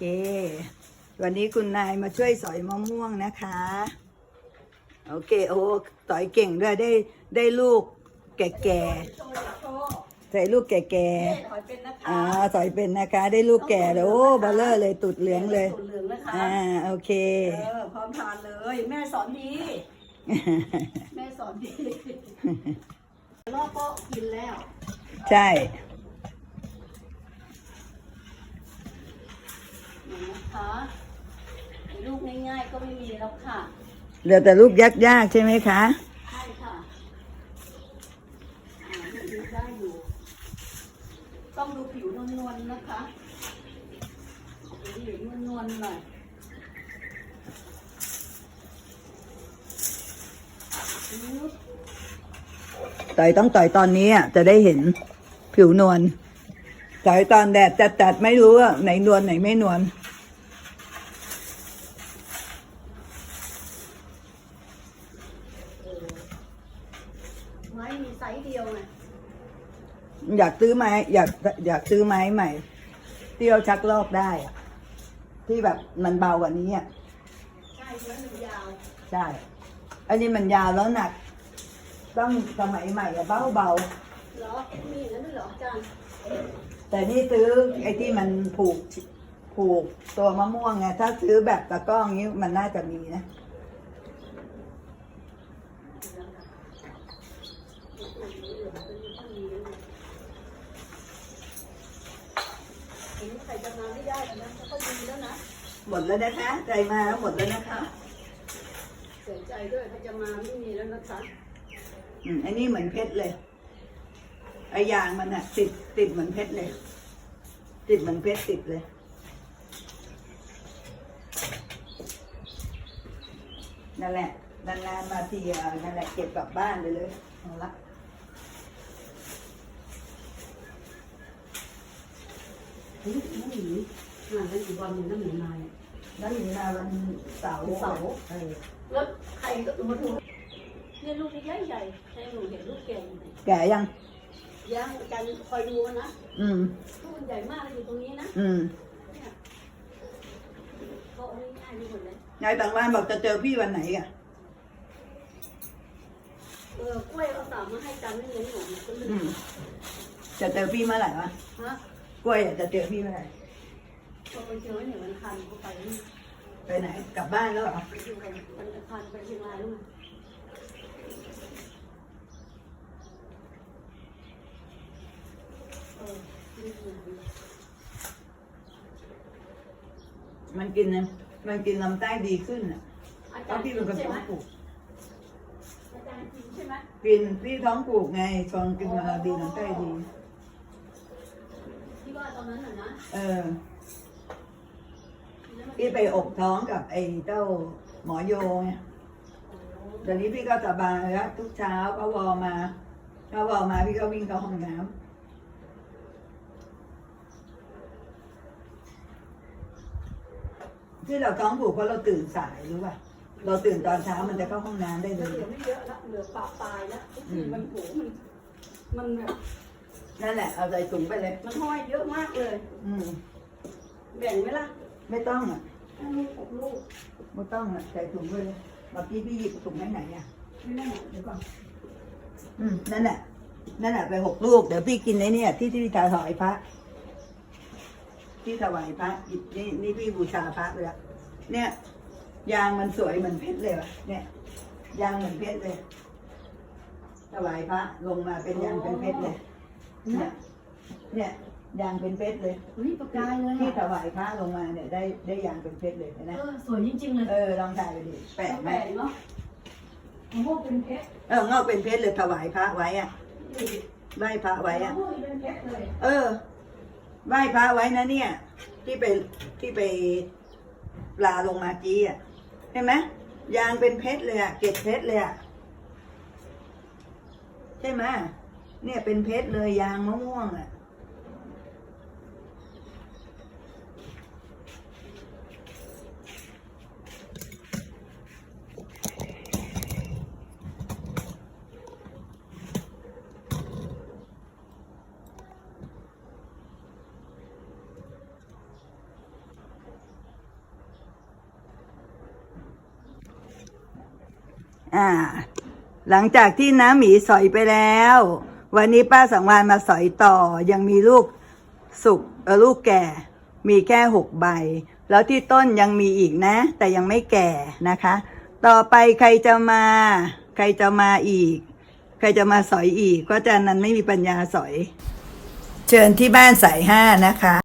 เค วันนี้คุณนายมาช่วยสอยมะม่วงนะคะ โอเค โอ้สอยเก่งด้วยได้ได้ลูกแก่ๆใส่ลูกแก่ถอยเป็นนะคะๆอ่าสอยเป็นนะคะ ได้ลูกแก่เลยโอ้เบลเลอร์เลยตุดเหลืองเลยสูตรเหลืองนะคะอ่าโอเคเออพร้อมทานเลย แม่สอนดี แม่สอนดีรอบก็กินแล้ว ใช่ นะคะลูก ง่ายๆก็ไม่มีแล้วค่ะเหลือแต่ลูกยากๆใช่ไหมคะ ใช่ค่ะอ่าดูได้อยู่ ต้องดูผิวนวลๆนะคะดูผิวนวลๆหน่อยต่อยต้องต่อยตอนนี้อะจะได้เห็นผิวนวลต่อยตอนแดดจัดๆไม่รู้ว่าไหนนวลไหนไม่นวล ม้มีไซส์เดียวไงอยากซื้อไม้อยากอยากซื้อไม้ใหม่ที่เราชักลอกได้อะที่แบบมันเบากว่านี้อะใช่เนื้อมันยาวใช่อันนี้มันยาวแล้วหนัก ต้องสมัยใหม่อะเบาเบาเหรอมีอย่างนั้นด้วยเหรออาจารย์ๆแต่นี่ซื้อไอ้ที่มันผูกผูกตัวมะม่วงไงถ้าซื้อแบบตะกร้องนี้มันน่าจะมีนะ เห็น ใครจะมาไม่ได้แล้วนะเขาก็ดีแล้วนะหมดแล้วนะคะ ใจมาหมดแล้วนะคะ เสียใจด้วยใครจะมาไม่มีแล้วนะคะอืมอันนี้เหมือนเพชรเลยไอยางมันอะติดติดเหมือนเพชรเลย ติดเหมือนเพชรติดเลยนั่นแหละนานๆมาทีอะนั่นแหละเก็บกลับบ้านไปเลยเอาละ เฮ้ยน้ำหมีงานนั้นอีกวันหนึ่งน้ำหมีมาเนี่ยแล้วถึงมาวันเสาร์เสาร์เออแล้วใครก็มาดูเนี่ยลูกนี่ใหญ่ใหญ่ใช่หนูเห็นลูกแก่อยู่ไหนแก่ยัง ย่างอาจารย์คอยดูนะอืม ลูกมันใหญ่มากเลยอยู่ตรงนี้นะอืมเนี่ยเขาเอาง่ายๆนี่หมดเลยนายบางวันบอกจะเจอพี่วันไหนอะเออกล้วยเอาสามมาให้จำไม่เลี้ยงหนูก็ลือืม จะเจอพี่เมื่อไหร่วะฮะ กล้วยอะจะเจอพี่เมื่อไหร่พอไปเจอเนี่ยมันคันเขาไปนี่ไปไหน กลับบ้านแล้วเหรอไปดูกันมันคันไปเชียงรายแล้วไงเออนี่คือมันกินนะมันกินลำไส้ดีขึ้นอะอาเพจารราะย์พี่กิเป็นนคนใช่ท้ไหอมงผูกอาจารย์กินใช่ไหมกินพี่ท้องผูกไงฟองกินมาดีลำไส้ดี ที่ว่าตอนนั้นน่ะนะเออพี่ไปอกท้องกับไอ้เจ้าหมอโยไงเดี๋ยวนี้พี่ก็สบายแล้วทุกเช้าก็วอมาก็วอมาพี่ก็วิ่งเข้าห้องน้ำที่เราท้องผูกเพราะเราตื่นสายรู้ป่ะ เราตื่นตอนเช้ามันจะเข้าห้องน้ำได้เหเลลืยอไม่เยอะละเหลือปลาปลายละทุกทีมันโหมัน มันแบบ นั่นแหละ เอาใส่ถุงไปเลย มันห้อยเยอะมากเลย อืม แบ่งไหมล่ะไม่ต้องอะให้ลูกหกลูกไม่ต้องอะใส่ถุงไปเลยเมื่อกี้พี่หยิบถุงไหนไหนอะ ไม่ได้เดี๋ยวก่อนอืม นั่นแหละ นั่นแหละไปหกลูก เดี๋ยวพี่กินในเนี่ย ที่ที่ถวายพระ ที่ถวายพระหยิบนี่นี่พี่บูชาพระเลยอะเนี่ย ยางมันสวยเหมือนเพชรเลยว่ะ เนี่ย ยางเหมือนเพชรเลยถวายพระลงมาเป็นยางเป็นเพชรเลย เนี่ยเนี่ยยางเป็นเพชรเลยอุ้ยประกายเลยที่ถวายพระลงมาเนี่ยได้ได้ยางเป็นเพชรเลยเห็นไหมเออสวยจริงๆเลยเออลองถ่ายไปดิแปลกไหมแปลกเนาะมะม่วงเป็นเพชรเอองอกเป็นเพชรเลยถวายพระไว้อะไหว้พระไว้อะมะม่วงเป็นเพชรเลยเออไหว้พระไว้นะเนี่ย ที่ไปที่ไปปลาลงมากี้อะเห็นไหมยางเป็นเพชรเลยอะเกล็ดเพชรเลยอะใช่ไหม เนี่ยเป็นเพชรเลยยางมะม่วงอะ่ะอ่า หลังจากที่น้ำหมีสอยไปแล้ว วันนี้ป้าสังวานมาสอยต่อยังมีลูกสุกลูกแก่ มีแค่หกใบ แล้วที่ต้นยังมีอีกนะ แต่ยังไม่แก่นะคะ ต่อไปใครจะมา ใครจะมาอีก ใครจะมาสอยอีกก็จะนั้นไม่มีปัญญาสอย เชิญที่บ้านสายห้านะคะ